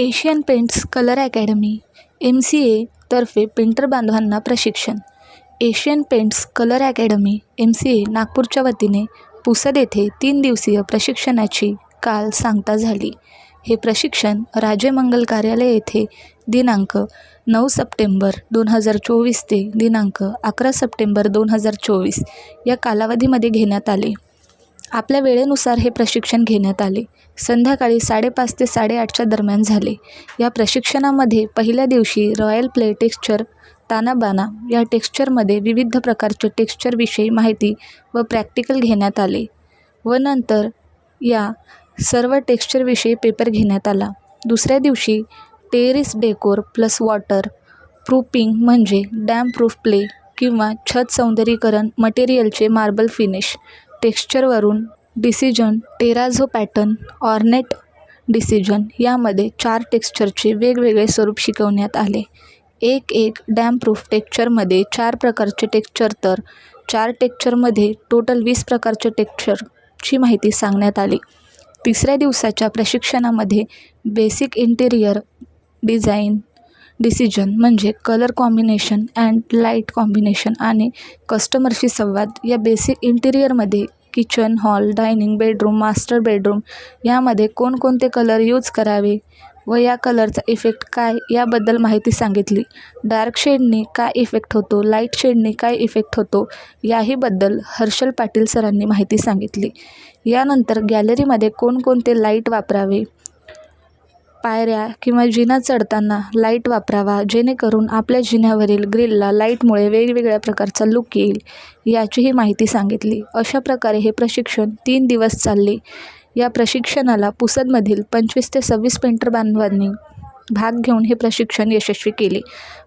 Asian Paints colour academy M C एतर्फे painter बांधवांना प्रशिक्षण. Asian Paints colour academy M C A नागपूरच्या वतीने पुसद येथे तीन दिवसीय प्रशिक्षणाची काल सांगता झाली. हे प्रशिक्षण राजे मंगल कार्यालय येथे दिनांक नऊ सप्टेंबर दोन हजार चोवीस ते दिनांक अकरा सप्टेंबर दोन हजार चोवीस या कालावधीमध्ये घेण्यात आले. आपल्या वेळेनुसार हे प्रशिक्षण घेण्यात आले. संध्याकाळी साडेपाच ते साडेआठच्या दरम्यान झाले. या प्रशिक्षणामध्ये पहिल्या दिवशी रॉयल प्ले टेक्स्चर तानाबाना या टेक्स्चरमध्ये विविध प्रकारचे टेक्स्चरविषयी माहिती व प्रॅक्टिकल घेण्यात आले व नंतर या सर्व टेक्स्चरविषयी पेपर घेण्यात आला. दुसऱ्या दिवशी terrace decor plus water proofing म्हणजे डॅम प्रूफ प्ले किंवा छत सौंदर्यीकरण मटेरियलचे marble finish टेक्स्चरवरून decision terrazzo pattern ornate decision यामध्ये चार टेक्स्चरचे वेगवेगळे स्वरूप शिकवण्यात आले. एक एक डॅम प्रूफ टेक्स्चरमध्ये चार प्रकारचे टेक्स्चर तर चार टेक्स्चरमध्ये टोटल वीस प्रकारचे टेक्स्चरची माहिती सांगण्यात आली. तिसऱ्या दिवसाच्या प्रशिक्षणामध्ये बेसिक इंटेरियर डिझाईन डिसिजन म्हणजे colour combination and light combination आणि कस्टमरशी संवाद. या basic इंटेरियरमध्ये kitchen hall dining bedroom master bedroom यामध्ये कोणकोणते कलर यूज करावे व या कलरचा इफेक्ट काय याबद्दल माहिती सांगितली. डार्क शेडने काय इफेक्ट होतो? लाइट शेडने काय इफेक्ट होतो? याहीबद्दल हर्षल पाटील सरांनी माहिती सांगितली. यानंतर गॅलरीमध्ये कोणकोणते लाइट वापरावे? पायऱ्या किंवा जिना चढताना लाइट वापरावा जेणेकरून आपल्या जिन्यावरील ग्रिलला लाईटमुळे वेगवेगळ्या प्रकारचा लुक येईल याचीही माहिती सांगितली. अशा प्रकारे हे प्रशिक्षण तीन दिवस चालले. या प्रशिक्षणाला पुसदमधील पंचवीस ते सव्वीस पेंटर बांधवांनी भाग घेऊन हे प्रशिक्षण यशस्वी केले.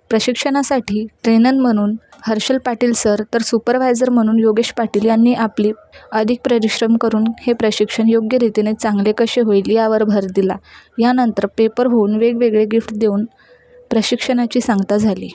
प्रशिक्षणासाठी ट्रेनर म्हणून हर्षल पाटील सर तर सुपरवायझर म्हणून योगेश पाटील यांनी आपली अधिक परिश्रम करून हे प्रशिक्षण योग्य रीतीने चांगले कसे होईल यावर भर दिला. यानंतर पेपर होऊन वेगवेगळे गिफ्ट देऊन प्रशिक्षणाची सांगता झाली.